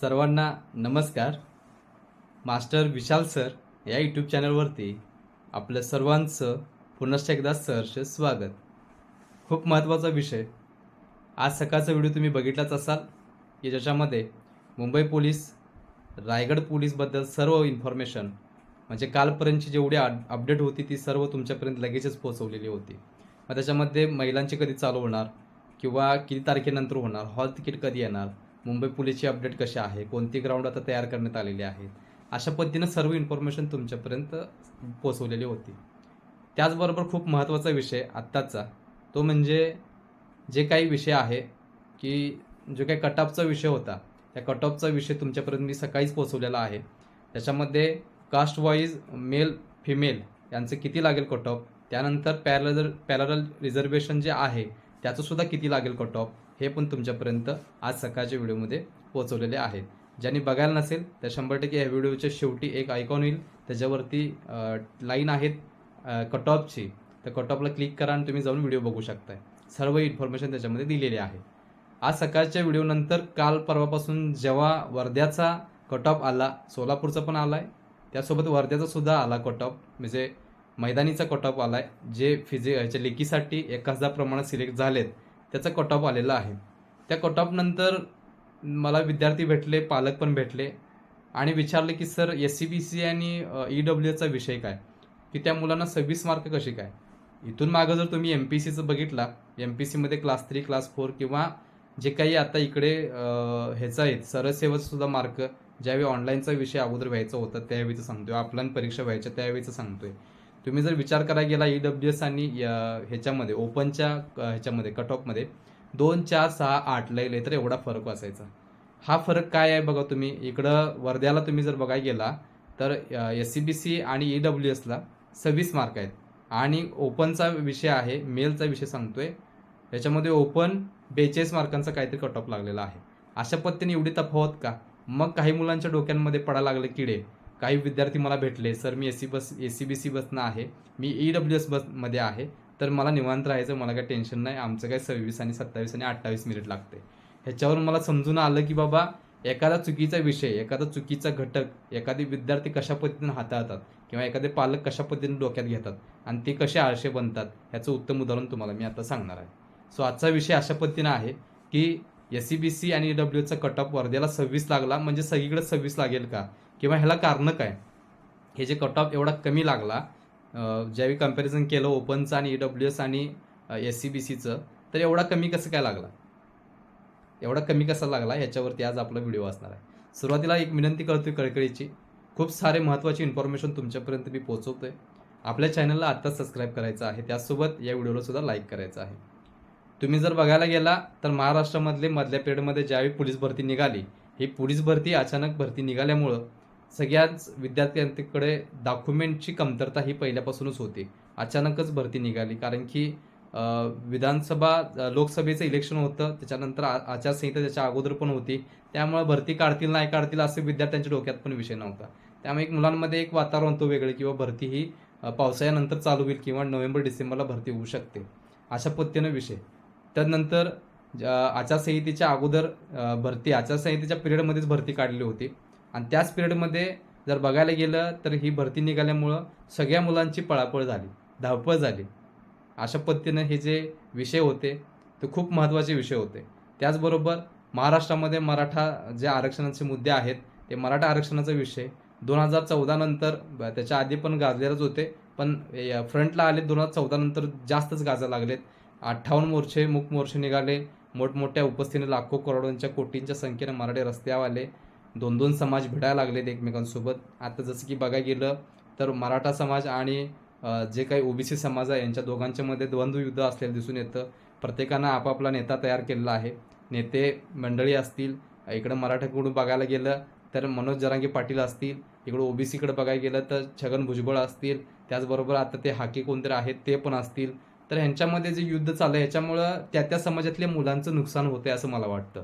सर्वांना नमस्कार. Master Vishal sir या यूट्यूब चॅनलवरती आपलं सर्वांचं पुनश्च एकदा सहर्ष स्वागत. खूप महत्त्वाचा विषय. आज सकाळचा व्हिडिओ तुम्ही बघितलाच असाल. की ज्याच्यामध्ये मुंबई पोलीस रायगड पोलीसबद्दल सर्व इन्फॉर्मेशन म्हणजे कालपर्यंतची जेवढी अपडेट होती ती सर्व तुमच्यापर्यंत लगेचच पोहोचवलेली होती. मग त्याच्यामध्ये महिलांची कधी चालू होणार? किंवा किती तारखेनंतर होणार? हॉल तिकीट कधी येणार? मुंबई पोलीसची अपडेट कशी आहे? कोणती ग्राउंड आता तयार करण्यात आलेली आहेत? अशा पद्धतीनं सर्व इन्फॉर्मेशन तुमच्यापर्यंत पोचवलेली होती. त्याचबरोबर खूप महत्त्वाचा विषय आत्ताचा तो म्हणजे जे काही विषय आहे की जो काही कटऑफचा विषय होता त्या कटऑफचा विषय तुमच्यापर्यंत मी सकाळीच पोचवलेला आहे. त्याच्यामध्ये कास्ट वाईज मेल फिमेल यांचं किती लागेल कट ऑफ त्यानंतर पॅरल पॅरल रिझर्वेशन जे आहे त्याचंसुद्धा किती लागेल कट ऑफ हे पण तुमच्यापर्यंत आज सकाळच्या व्हिडिओमध्ये पोहोचवलेले आहेत. ज्यांनी बघायला नसेल तर शंभर टक्के या व्हिडिओच्या शेवटी एक आयकॉन येईल. त्याच्यावरती लाईन आहेत कट ऑफची तर कट ऑफला क्लिक करा आणि तुम्ही जाऊन व्हिडिओ बघू शकताय. सर्व इन्फॉर्मेशन त्याच्यामध्ये दिलेली आहे. आज सकाळच्या व्हिडिओनंतर काल परवापासून जेव्हा वर्ध्याचा कट ऑफ आला सोलापूरचा पण आला आहे त्यासोबत वर्ध्याचा सुद्धा आला कट ऑफ म्हणजे मैदानीचा कट ऑफ आला आहे जे फिजे ह्याच्या लेकीसाठी एक प्रमाणात सिलेक्ट झालेत. त्याचा कट ऑफ आलेला आहे. त्या कट ऑफनंतर मला विद्यार्थी भेटले पालक पण भेटले आणि विचारले की sir S C B C आणि ई डब्ल्यूचा विषय काय? की त्या मुलांना सव्वीस मार्क कसे काय? इथून मागं जर तुम्ही एम पी सीचं बघितला एम पी सीमध्ये क्लास थ्री क्लास फोर किंवा जे काही आता इकडे ह्याचं आहेत सरसेवाचं मार्क ज्यावेळी ऑनलाईनचा विषय अगोदर व्हायचा होता त्यावेळीचं सांगतोय. ऑफलाईन परीक्षा व्हायच्या त्यावेळीचं सांगतोय. तुम्ही जर विचार करायला गेला ई डब्ल्यू एस आणि ह्याच्यामध्ये ओपनच्या ह्याच्यामध्ये कट ऑफमध्ये दोन चार सहा आठ लय लय तर एवढा फरक असायचा. हा फरक काय आहे बघा तुम्ही? इकडं वर्ध्याला तुम्ही जर बघायला गेला तर एस सी बी सी आणि ई डब्ल्यू एसला सव्वीस मार्क आहेत. आणि ओपनचा विषय आहे मेलचा विषय सांगतोय. याच्यामध्ये ओपन बेचाळीस मार्कांचा काहीतरी कट ऑफ लागलेला आहे. अशा पद्धतीने एवढी तफावत का? मग काही मुलांच्या डोक्यांमध्ये पडायला लागले किडे. काही विद्यार्थी मला भेटले सर मी एस सी बस एस सी बी सी बसनं आहे मी ई डब्ल्यू एस बसमध्ये आहे तर मला निवांत राहायचं मला काही टेन्शन नाही आमचं काय सव्वीस आणि सत्तावीस आणि अठ्ठावीस मिनिट लागते. ह्याच्यावरून मला समजून आलं की बाबा एखादा चुकीचा विषय एखादा चुकीचा घटक एखादे विद्यार्थी कशा पद्धतीने हाताळतात किंवा एखादे पालक कशा पद्धतीने डोक्यात घेतात आणि ते कसे आळशे बनतात ह्याचं उत्तम उदाहरण तुम्हाला मी आता सांगणार आहे. सो आजचा विषय अशा पद्धतीनं आहे की एस सी बी सी आणि डब्ल्यूचा कट ऑफ वर्ध्याला सव्वीस लागला म्हणजे सगळीकडे सव्वीस लागेल का? किंवा ह्याला कारणं काय? हे जे कट ऑफ एवढा कमी लागला ज्यावेळी कंपॅरिझन केलं ओपनचं आणि ई डब्ल्यू एस आणि एस सी बी सीचं तर एवढा कमी कसं काय लागला? एवढा कमी कसा लागला? ह्याच्यावरती आज आपला व्हिडिओ असणार आहे. सुरुवातीला एक विनंती करतोय कळकळीची. खूप सारे महत्त्वाची इन्फॉर्मेशन तुमच्यापर्यंत मी पोहोचवतोय. आपल्या चॅनलला आत्ताच सबस्क्राईब करायचं आहे. त्याचसोबत या व्हिडिओला सुद्धा लाईक करायचं आहे. तुम्ही जर बघायला गेला तर महाराष्ट्रामधले मधल्या पिरियडमध्ये ज्यावेळी पोलीस भरती निघाली ही पोलीस भरती अचानक भरती निघाल्यामुळं सगळ्याच विद्यार्थ्यांकडे डॉक्युमेंटची कमतरता ही पहिल्यापासूनच होती. अचानकच भरती निघाली. कारण की विधानसभा लोकसभेचं इलेक्शन होतं. त्याच्यानंतर आ- आचारसंहिता त्याच्या अगोदर पण होती. त्यामुळे भरती काढतील नाही काढतील असे विद्यार्थ्यांच्या डोक्यात पण विषय नव्हता. त्यामुळे एक मुलांमध्ये एक वातावरण तो वेगळं किंवा भरती ही पावसाळ्यानंतर चालू होईल किंवा नोव्हेंबर डिसेंबरला भरती होऊ शकते. अशा पद्धतीनं विषय. त्यानंतर ज- आचारसंहितेच्या अगोदर भरती आचारसंहितेच्या पिरियडमध्येच भरती काढली होती. आणि त्याच पिरियडमध्ये जर बघायला गेलं तर ही भरती निघाल्यामुळं सगळ्या मुलांची पळापळ झाली धावपळ झाली. अशा पद्धतीनं हे जे विषय होते ते खूप महत्त्वाचे विषय होते. त्याचबरोबर महाराष्ट्रामध्ये मराठा जे आरक्षणाचे मुद्दे आहेत ते मराठा आरक्षणाचा विषय. दोन हजार चौदा नंतर त्याच्या आधी पण गाजलेलेच होते पण फ्रंटला आले दोन हजार चौदा नंतर जास्तच गाजायला लागलेत. अठ्ठावन्न मोर्चे मुख मोर्चे निघाले. मोठमोठ्या उपस्थितीने लाखो करोडांच्या कोटींच्या संख्येने मराठी रस्त्यावर आले. दोन दोन समाज भिडायला लागलेत एकमेकांसोबत. आता जसं की बघायला गेलं तर मराठा समाज आणि जे काही ओबीसी समाज आहे यांच्या दोघांच्यामध्ये द्वंद्वयुद्ध द्वंद्व युद्ध असलेलं दिसून येतं. प्रत्येकानं आपापला नेता तयार केलेला आहे. नेते मंडळी असतील इकडं मराठाकडून बघायला गेलं तर मनोज जरांगे पाटील असतील इकडं ओबीसीकडे बघायला गेलं तर छगन भुजबळ असतील त्याचबरोबर आता ते हाके कोणतरी आहेत ते पण असतील. तर ह्यांच्यामध्ये जे युद्ध चाललं आहे ह्याच्यामुळं त्या त्या समाजातल्या मुलांचं नुकसान होतंय असं मला वाटतं.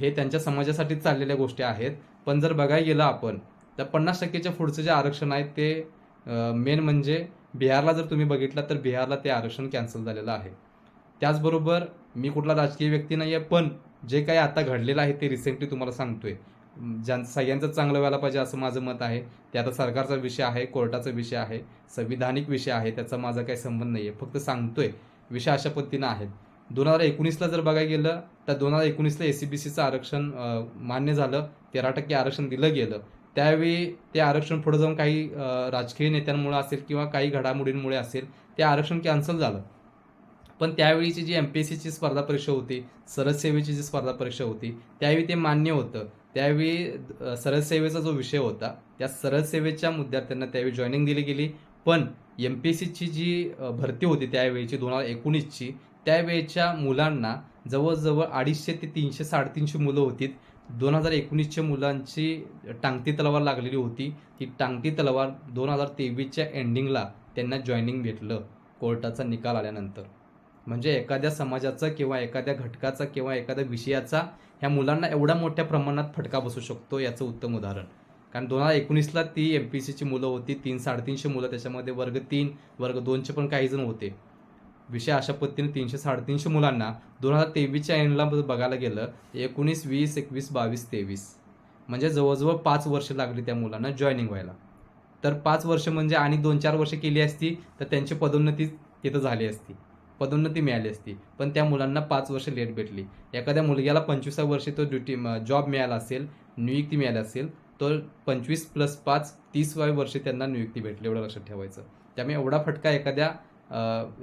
हे त्यांच्या समाजासाठी चाललेल्या गोष्टी आहेत. पण जर बघायला गेलं आपण तर पन्नास टक्केच्या पुढचं जे आरक्षण आहे ते मेन म्हणजे बिहारला जर तुम्ही बघितलं तर बिहारला ते आरक्षण कॅन्सल झालेलं आहे. त्याचबरोबर मी कुठला राजकीय व्यक्ती नाही आहे पण जे काही आता घडलेलं आहे ते रिसेंटली तुम्हाला सांगतोय. ज्यां सगळ्यांचं चांगलं व्हायला पाहिजे असं माझं मत आहे. ते आता सरकारचा विषय आहे कोर्टाचा विषय आहे संविधानिक विषय आहे त्याचा माझा काही संबंध नाही आहे फक्त सांगतोय विषय अशा पद्धतीनं आहेत. दोन हजार एकोणीसला जर बघायला गेलं तर दोन हजार एकोणीसला ए सी बी सीचं आरक्षण मान्य झालं. तेरा टक्के आरक्षण दिलं गेलं. त्यावेळी ते आरक्षण पुढे जाऊन काही राजकीय नेत्यांमुळे असेल किंवा काही घडामोडींमुळे असेल ते आरक्षण कॅन्सल झालं. पण त्यावेळीची जी एम पी एस सीची स्पर्धा परीक्षा होती सरळ सेवेची जी स्पर्धा परीक्षा होती त्यावेळी ते मान्य होतं. त्यावेळी अ, सेवेचा जो विषय होता त्या सरळ सेवेच्या मुद्द्यार्थ्यांना त्यावेळी जॉईनिंग दिली गेली. पण एम पी एस सीची जी भरती होती त्यावेळीची दोन हजार एकोणीसची त्यावेळेच्या मुलांना जवळजवळ अडीचशे ते तीनशे साडेतीनशे मुलं होती. दोन हजार एकोणीसच्या मुलांची टांगती तलवार लागलेली होती. ती टांगती तलवार दोन हजार तेवीसच्या एंडिंगला त्यांना जॉईनिंग भेटलं. कोर्टाचा निकाल आल्यानंतर. म्हणजे एखाद्या समाजाचा किंवा एखाद्या घटकाचा किंवा एखाद्या विषयाचा ह्या मुलांना एवढा मोठ्या प्रमाणात फटका बसू शकतो याचं उत्तम उदाहरण. कारण दोन हजार एकोणीसला ती एम पी सीची मुलं होती. तीन साडेतीनशे मुलं त्याच्यामध्ये वर्ग तीन वर्ग दोनचे पण काही जण होते. विषय अशा पद्धतीने तीनशे साडेतीनशे मुलांना दोन हजार तेवीसच्या एंडला बघायला गेलं एकोणीस वीस एकवीस बावीस तेवीस. म्हणजे जवळजवळ पाच वर्ष लागली त्या मुलांना जॉईनिंग व्हायला. तर पाच वर्ष म्हणजे आणि दोन चार वर्ष केली असती तर त्यांची पदोन्नती तिथं झाली असती. पदोन्नती मिळाली असती. पण त्या मुलांना पाच वर्ष लेट भेटली. एखाद्या मुलग्याला पंचवीसा वर्षी तो ड्युटी जॉब मिळाला असेल नियुक्ती मिळाली असेल तर पंचवीस प्लस पाच तीसव्या वर्षी त्यांना नियुक्ती भेटली एवढं लक्षात ठेवायचं. त्यामुळे एवढा फटका एखाद्या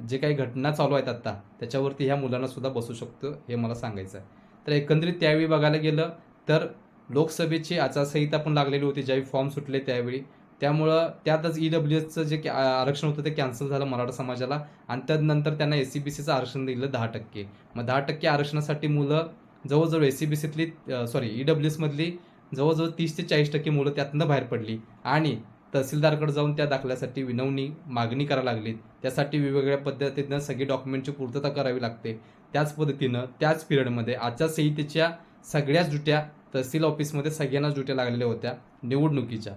जे काही घटना चालू आहेत आत्ता त्याच्यावरती ह्या मुलांना सुद्धा बसू शकतो हे मला सांगायचं आहे. तर एकंदरीत त्यावेळी बघायला गेलं तर लोकसभेची आचारसंहिता पण लागलेली होती ज्यावेळी फॉर्म सुटले त्यावेळी. त्यामुळं त्यातच ई डब्ल्यू एसचं जे कॅ- आरक्षण होतं ते कॅन्सल झालं मराठा समाजाला आणि त्यानंतर त्यांना एस सी बी सीचं आरक्षण दिलं दहा टक्के. मग दहा टक्के आरक्षणासाठी मुलं जवळजवळ एस सी बी सीतली सॉरी ई डब्ल्यू एसमधली जवळजवळ तीस ते चाळीस टक्के मुलं त्यातनं बाहेर पडली. आणि तहसीलदारकडे जाऊन त्या दाखल्यासाठी विनवणी मागणी करायला लागली. त्यासाठी वेगवेगळ्या पद्धतीनं सगळी डॉक्युमेंटची पूर्तता करावी लागते. त्याच पद्धतीनं त्याच पिरियडमध्ये आचारसंहितेच्या सगळ्याच ड्युट्या तहसील ऑफिसमध्ये सगळ्यांनाच ड्युट्या लागलेल्या होत्या निवडणुकीच्या.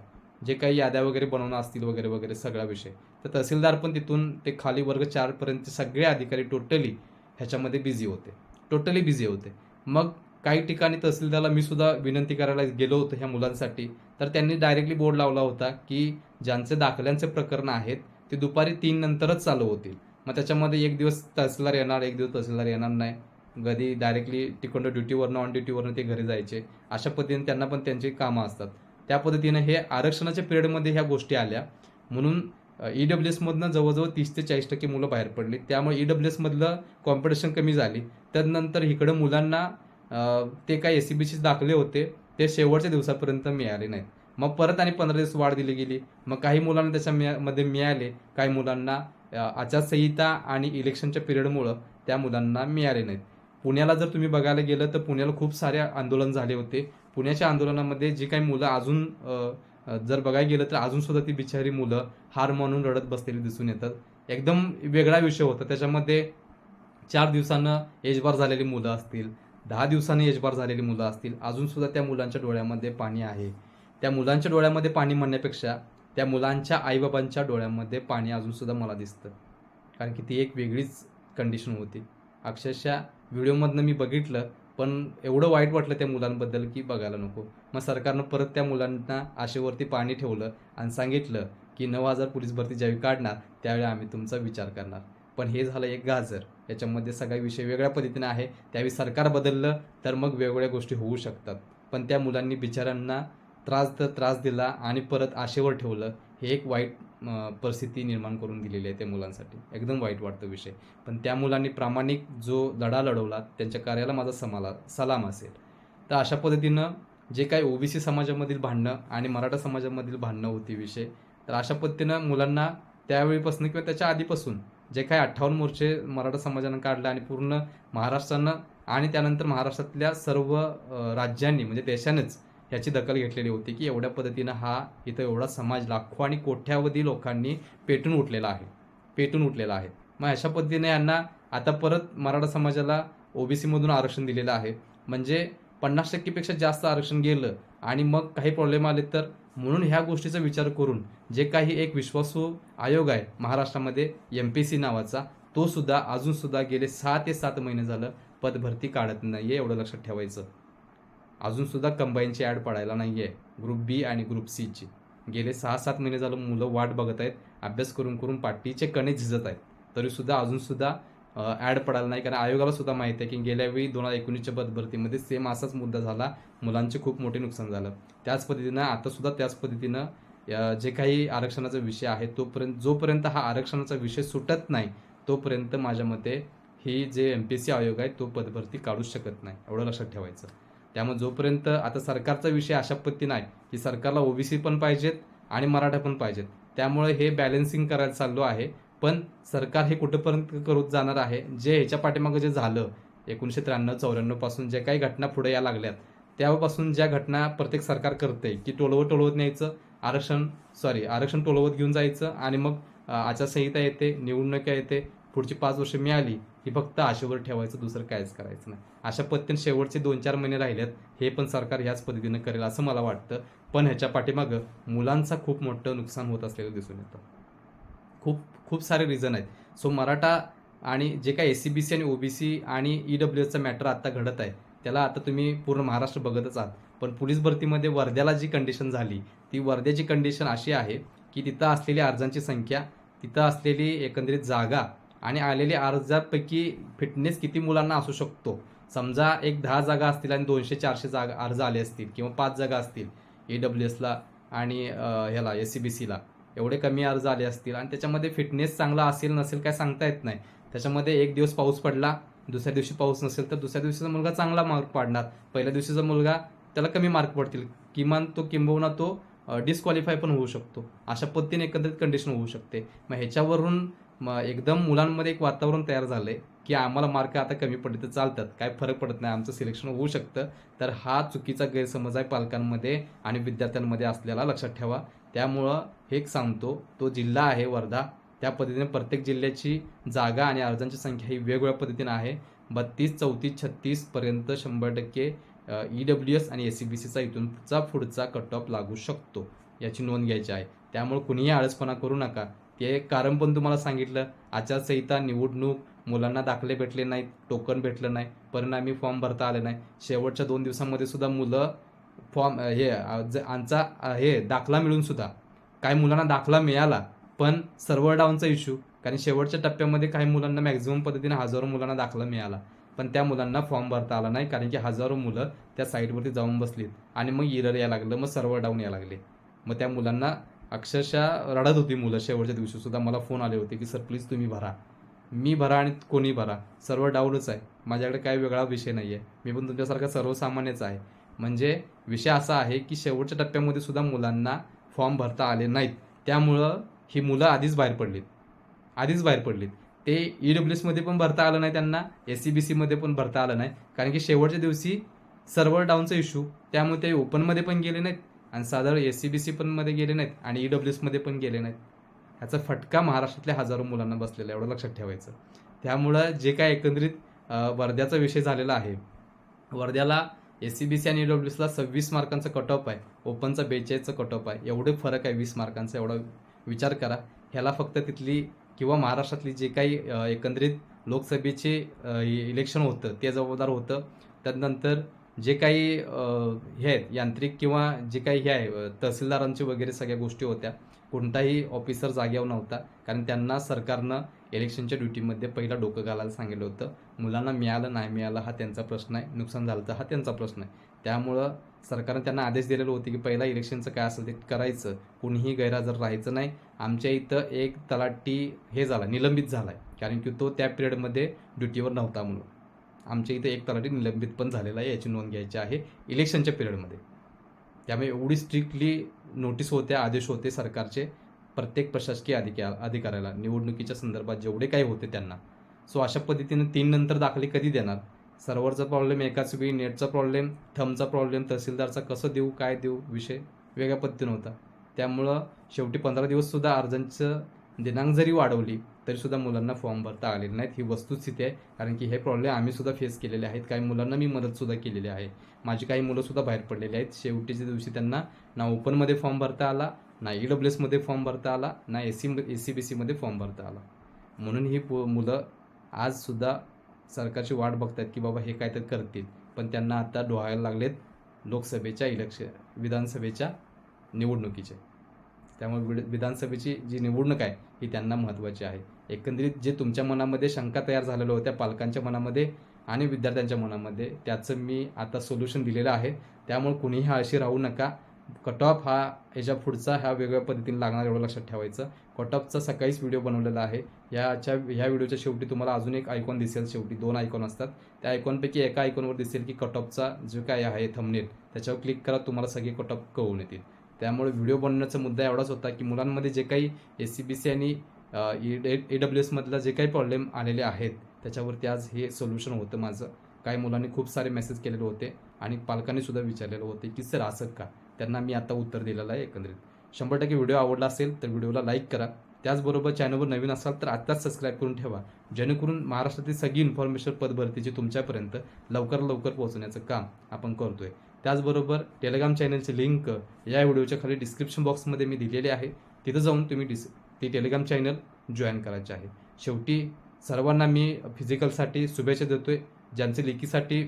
जे काही याद्या वगैरे बनवणं असतील वगैरे वगैरे सगळा विषय. तर तहसीलदार पण तिथून ते खाली वर्ग चारपर्यंतचे सगळे अधिकारी टोटली ह्याच्यामध्ये बिझी होते. टोटली बिझी होते. मग काही ठिकाणी तहसीलदारला मी सुद्धा विनंती करायला गेलो होतो ह्या मुलांसाठी. तर त्यांनी डायरेक्टली बोर्ड लावला होता की ज्यांचे दाखल्यांचे प्रकरण आहेत ते दुपारी तीन नंतरच चालू होतील. मग त्याच्यामध्ये एक दिवस तहसीलदार येणार एक दिवस तहसीलदार येणार नाही. कधी डायरेक्टली तिकडनं ड्युटीवरनं ऑन ड्युटीवरनं ते घरी जायचे. अशा पद्धतीने त्यांना पण त्यांची कामं असतात. त्या पद्धतीनं हे आरक्षणाच्या पिरियडमध्ये ह्या गोष्टी आल्या. म्हणून ई डब्ल्यू एसमधनं जवळजवळ तीस ते चाळीस टक्के मुलं बाहेर पडली. त्यामुळे ई डब्ल्यू एसमधलं कॉम्पिटिशन कमी झाली. त्यानंतर इकडं मुलांना ते काही एस सी बी दाखले होते. ते शेवटच्या दिवसापर्यंत मिळाले नाहीत. मग परत आणि पंधरा दिवस वाढ दिली गेली. मग काही मुलांना त्याच्यामध्ये मिळाले. काही मुलांना आचारसंहिता आणि इलेक्शनच्या पिरियडमुळं त्या मुलांना मिळाले नाहीत. पुण्याला जर तुम्ही बघायला गेलं तर पुण्याला खूप सारे आंदोलन झाले होते. पुण्याच्या आंदोलनामध्ये जी काही मुलं अजून जर बघायला गेलं तर अजून सुद्धा ती बिचारी मुलं हार म्हणून रडत बसलेली दिसून येतात. एकदम वेगळा विषय होता. त्याच्यामध्ये चार दिवसानं एजबार झालेली मुलं असतील. दहा दिवसांनी यजबार झालेली मुलं असतील अजूनसुद्धा त्या मुलांच्या डोळ्यामध्ये पाणी आहे. त्या मुलांच्या डोळ्यामध्ये पाणी म्हणण्यापेक्षा त्या मुलांच्या आईबाबांच्या डोळ्यामध्ये पाणी अजूनसुद्धा मला दिसतं. कारण की ती एक वेगळीच कंडिशन होती. अक्षरशः व्हिडिओमधनं मी बघितलं पण एवढं वाईट वाटलं त्या मुलांबद्दल की बघायला नको. मग सरकारनं परत त्या मुलांना आशेवरती पाणी ठेवलं आणि सांगितलं की नऊ हजार पोलीस भरती ज्यावेळी काढणार त्यावेळी आम्ही तुमचा विचार करणार. पण हे झालं एक गाजर. याच्यामध्ये सगळा विषय वेगळ्या पद्धतीने आहे. त्यावेळी सरकार बदललं तर मग वेगवेगळ्या गोष्टी होऊ शकतात. पण त्या मुलांनी बिचाऱ्यांना त्रास तर त्रास दिला आणि परत आशेवर ठेवलं. हे एक वाईट परिस्थिती निर्माण करून दिलेली आहे त्या मुलांसाठी. एकदम वाईट वाटतं विषय. पण त्या मुलांनी प्रामाणिक जो लढा लढवला त्यांच्या कार्याला माझा समाला सलाम असेल. तर अशा पद्धतीनं जे काही ओबीसी समाजामधील भांडणं आणि मराठा समाजामधील भांडणं होती विषय तर अशा पद्धतीनं मुलांना त्यावेळीपासून किंवा त्याच्या आधीपासून जे काही अठ्ठावन्न मोर्चे मराठा समाजानं काढले आणि पूर्ण महाराष्ट्रानं आणि त्यानंतर महाराष्ट्रातल्या सर्व राज्यांनी म्हणजे देशानेच याची दखल घेतलेली होती की एवढ्या पद्धतीनं हा इथं एवढा समाज लाखो आणि कोट्यावधी लोकांनी पेटून उठलेला आहे पेटून उठलेला आहे. मग अशा पद्धतीने यांना आता परत मराठा समाजाला ओबीसीमधून आरक्षण दिलेलं आहे. म्हणजे पन्नास टक्केपेक्षा जास्त आरक्षण गेलं आणि मग काही प्रॉब्लेम आले तर म्हणून ह्या गोष्टीचा विचार करून जे काही एक विश्वासू आयोग आहे महाराष्ट्रामध्ये एम पी सी नावाचा तो सुद्धा अजूनसुद्धा गेले सहा ते सात महिने झालं पदभरती काढत नाही आहे एवढं लक्षात ठेवायचं. अजूनसुद्धा कंबाईनची ॲड पडायला नाही आहे ग्रुप बी आणि ग्रुप सीची गेले सहा सात महिने झालं मुलं वाट बघत आहेत अभ्यास करून करून पाठीचे कणे झिजत आहेत. तरीसुद्धा अजूनसुद्धा ॲड पडायला नाही. कारण आयोगाला सुद्धा माहिती आहे की गेल्या वेळी दोन हजार एकोणीसच्या पदभरतीमध्ये सेम असाच मुद्दा झाला. मुलांचे खूप मोठे नुकसान झालं. त्याच पद्धतीनं आतासुद्धा त्याच पद्धतीनं जे काही आरक्षणाचा विषय आहे तोपर्यंत जोपर्यंत हा आरक्षणाचा विषय सुटत नाही तोपर्यंत माझ्या मते ही जे एम पी सी आयोग आहे तो पदभरती काढूच शकत नाही. एवढं लक्षात ठेवायचं. त्यामुळे जोपर्यंत आता सरकारचा विषय अशा पद्धतीनं आहे की सरकारला ओबीसी पण पाहिजेत आणि मराठा पण पाहिजेत. त्यामुळे हे बॅलेन्सिंग करायला चाललो आहे. पण सरकार हे कुठेपर्यंत करत जाणार आहे? जे ह्याच्या पाठीमागं जे झालं एकोणीसशे त्र्याण्णव चौऱ्याण्णवपासून ज्या काही घटना पुढे या लागल्यात त्यापासून ज्या घटना प्रत्येक सरकार करते की टोलवत टोलवत न्यायचं आरक्षण सॉरी आरक्षण टोलवत घेऊन जायचं आणि मग आचारसंहिता येते निवडणुका येते पुढची पाच वर्ष मिळाली ही फक्त आशेवर ठेवायचं दुसरं कायच करायचं नाही. अशा पद्धतीने शेवटचे दोन चार महिने राहिलेत हे पण सरकार ह्याच पद्धतीनं करेल असं मला वाटतं. पण ह्याच्या पाठीमागं मुलांचा खूप मोठं नुकसान होत असलेलं दिसून येतं. खूप खूप सारे रिझन आहेत. सो मराठा आणि जे काय एस सी बी सी आणि ओबीसी आणि ई डब्ल्यू एसचं मॅटर आत्ता घडत आहे त्याला आता तुम्ही पूर्ण महाराष्ट्र बघतच आहात. पण पोलीस भरतीमध्ये वर्ध्याला जी कंडिशन झाली ती वर्ध्याची कंडिशन अशी आहे की तिथं असलेली अर्जांची संख्या तिथं असलेली एकंदरीत जागा आणि आलेली अर्जापैकी फिटनेस किती मुलांना असू शकतो. समजा एक दहा जागा असतील आणि दोनशे चारशे जागा अर्ज आले असतील किंवा पाच जागा असतील ई डब्ल्यू एसला आणि ह्याला एस सी बी सीला एवढे कमी अर्ज आले असतील आणि त्याच्यामध्ये फिटनेस चांगला असेल नसेल काय सांगता येत नाही. त्याच्यामध्ये एक दिवस पाऊस पडला दुसऱ्या दिवशी पाऊस नसेल तर दुसऱ्या दिवशीचा मुलगा चांगला मार्क पाडणार. पहिल्या दिवशीचा मुलगा त्याला कमी मार्क पडतील. किमान तो किंबहुना तो डिस्क्वालिफाय पण होऊ शकतो. अशा पद्धतीने एकंदरीत कंडिशन होऊ शकते. मग ह्याच्यावरून मग एकदम मुलांमध्ये एक वातावरण तयार झालं आहे की आम्हाला मार्क आता कमी पडले तर चालतात. काय फरक पडत नाही. आमचं सिलेक्शन होऊ शकतं. तर हा चुकीचा गैरसमज आहे पालकांमध्ये आणि विद्यार्थ्यांमध्ये असलेला. लक्षात ठेवा. त्यामुळं हे एक सांगतो तो जिल्हा आहे वर्धा. त्या पद्धतीने प्रत्येक जिल्ह्याची जागा आणि अर्जांची संख्या ही वेगवेगळ्या पद्धतीनं आहे. बत्तीस चौतीस छत्तीसपर्यंत शंभर टक्के ई डब्ल्यू एस आणि एस सी बी सीचा इथूनचा पुढचा कट ऑफ लागू शकतो. याची नोंद घ्यायची आहे. त्यामुळे कुणीही आळसपणा करू नका. ते कारण पण तुम्हाला सांगितलं. आचारसंहिता निवडणूक मुलांना दाखले भेटले नाहीत टोकन भेटलं नाही परिणामी फॉर्म भरता आले नाही. शेवटच्या दोन दिवसामध्ये सुद्धा मुलं फॉर्म हे आमचा हे दाखला मिळून सुद्धा. काही मुलांना दाखला मिळाला पण सर्व्हर डाऊनचा इश्यू कारण शेवटच्या टप्प्यामध्ये काही मुलांना मॅक्झिमम पद्धतीने हजारो मुलांना दाखला मिळाला. पण त्या मुलांना फॉर्म भरता आला नाही कारण की हजारो मुलं त्या साईटवरती जाऊन बसलीत. आणि मग इरर यायला लागलं मग सर्व्हर डाऊन यायला लागले. मग त्या मुलांना अक्षरशः रडत होती मुलं शेवटच्या दिवशी. सुद्धा मला फोन आले होते की सर प्लीज तुम्ही भरा. मी भरा आणि कोणी भरा. सर्व डाऊनच आहे. माझ्याकडे काही वेगळा विषय नाही आहे मी पण तुमच्यासारखा सर्वसामान्यच आहे. म्हणजे विषय असा आहे की शेवटच्या टप्प्यामध्ये सुद्धा मुलांना फॉर्म भरता आले नाहीत. त्यामुळं ही मुलं आधीच बाहेर पडलीत. आधीच बाहेर पडलीत. ते ई डब्ल्यू एसमध्ये पण भरता आलं नाही त्यांना एस सी बी सीमध्ये पण भरता आलं नाही. कारण की शेवटच्या दिवशी सर्व्हर डाऊनचा इश्यू त्यामुळे ते ओपनमध्ये पण गेले नाहीत आणि साधारण एस सी बी सी पण मध्ये गेले नाहीत आणि ई डब्ल्यू एसमध्ये पण गेले नाहीत. ह्याचा फटका महाराष्ट्रातल्या हजारो मुलांना बसलेला आहे, एवढं लक्षात ठेवायचं. त्यामुळं जे काय एकंदरीत वर्ध्याचा विषय झालेला आहे. वर्ध्याला एस सी बी सी आणि ई सव्वीस मार्कांचा कट ऑफ आहे. ओपनचा बेचाळीसचा कट ऑफ आहे. एवढे फरक आहे वीस मार्कांचा एवढा विचार करा. ह्याला फक्त तिथली किंवा महाराष्ट्रातली जे काही एकंदरीत लोकसभेचे इलेक्शन होतं ते जबाबदार होतं. त्यानंतर जे काही हे आहेत यांत्रिक किंवा जे काही हे आहे तहसीलदारांची वगैरे सगळ्या गोष्टी होत्या. कोणताही ऑफिसर जागेवर नव्हता. कारण त्यांना सरकारनं इलेक्शनच्या ड्युटीमध्ये पहिला डोकं घालायला सांगितलं होतं. मुलांना मिळालं नाही मिळालं हा त्यांचा प्रश्न आहे. नुकसान झालं तर हा त्यांचा प्रश्न आहे. त्यामुळं सरकारनं त्यांना आदेश दिलेले होते की पहिला इलेक्शनचं काय असेल ते करायचं. कुणीही गैरहजर राहायचं नाही. आमच्या इथं एक तलाठी हे झाला निलंबित झाला आहे कारण की तो त्या पिरियडमध्ये ड्युटीवर नव्हता म्हणून. आमच्या इथं एक तलाठी निलंबित पण झालेला आहे याची नोंद घ्यायची आहे इलेक्शनच्या पिरियडमध्ये त्यामुळे एवढी स्ट्रिक्टली नोटीस होते आदेश होते सरकारचे. प्रत्येक प्रशासकीय अधिका अधिकाऱ्याला निवडणुकीच्या संदर्भात जेवढे काही होते त्यांना सो अशा पद्धतीनं तीन नंतर दाखले कधी देणार? सर्व्हरचा प्रॉब्लेम एकाच वेळी नेटचा प्रॉब्लेम थमचा प्रॉब्लेम तहसीलदारचा कसं देऊ काय देऊ विषय वेगळ्या पद्धतीनं होता. त्यामुळं शेवटी पंधरा दिवससुद्धा अर्जांचं दिनांक जरी वाढवली तरीसुद्धा मुलांना फॉर्म भरता आलेले नाहीत. ही वस्तुस्थिती आहे कारण की हे प्रॉब्लेम आम्हीसुद्धा फेस केलेले आहेत. काही मुलांना मी मदतसुद्धा केलेली आहे. माझी काही मुलंसुद्धा बाहेर पडलेली आहेत. शेवटीच्या दिवशी त्यांना ना ओपनमध्ये फॉर्म भरता आला ना ई डब्ल्यू एसमध्ये फॉर्म भरता आला ना S C A C B सीमध्ये फॉर्म भरता आला. म्हणून ही पु- मुलं आजसुद्धा सरकारची वाट बघतात की बाबा हे काय तर करतील. पण त्यांना आता डोहायला लागलेत लोकसभेच्या इलेक्शन विधानसभेच्या निवडणुकीचे. त्यामुळे विड- विधानसभेची जी निवडणूक आहे ही त्यांना महत्त्वाची आहे. एकंदरीत जे तुमच्या मनामध्ये शंका तयार झालेल्या होत्या पालकांच्या मनामध्ये आणि विद्यार्थ्यांच्या मनामध्ये त्याचं मी आता सोल्युशन दिलेलं आहे. त्यामुळे कुणीही अशी राहू नका. कट ऑफ हा याच्या पुढचा ह्या वेगळ्या पद्धतीने लागणार एवढं लक्षात ठेवायचं. कट ऑफचा सकाळीच व्हिडिओ बनवलेला आहे. याच्या ह्या व्हिडिओच्या शेवटी तुम्हाला अजून एक आयकॉन दिसेल. शेवटी दोन आयकॉन असतात. त्या आयकॉनपैकी एका आयकॉनवर दिसेल की कट ऑफचा जो काय आहे थंबनेल त्याच्यावर क्लिक करा तुम्हाला सगळे कट ऑफ कळून येतील. त्यामुळे व्हिडिओ बनवण्याचा मुद्दा एवढाच होता की मुलांमध्ये जे काही एस सी बी सी आणि ए डब्ल्यू एसमधला जे काही प्रॉब्लेम आलेले आहेत त्याच्यावरती आज हे सोल्युशन होतं माझं. काही मुलांनी खूप सारे मेसेज केलेले होते आणि पालकांनी सुद्धा विचारलेलं होते की सर असं का? त्यांना मी आता उत्तर दिलेलं आहे एकंदरीत. शंभर टक्के व्हिडिओ आवडला असेल तर व्हिडिओला लाईक करा. त्याचबरोबर चॅनलवर नवीन असाल तर आत्ताच सबस्क्राईब करून ठेवा. जेणेकरून महाराष्ट्रातील सगळी इन्फॉर्मेशन पदभरतीची तुमच्यापर्यंत लवकर लवकर पोहोचण्याचं काम आपण करतोय. त्याचबरोबर टेलिग्राम चॅनलची लिंक या व्हिडिओच्या खाली डिस्क्रिप्शन बॉक्समध्ये मी दिलेली आहे. तिथं जाऊन तुम्ही डिस ती टेलिग्राम चॅनल जॉईन करायचे आहे. शेवटी सर्वांना मी फिजिकलसाठी शुभेच्छा देतोय. ज्यांचे लेखीसाठी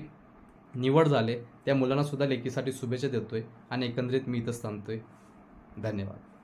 निवड झाले त्या मुलांनासुद्धा लेखीसाठी शुभेच्छा आहे आणि एकंदरीत मी इथंच थांबतो आहे धन्यवाद.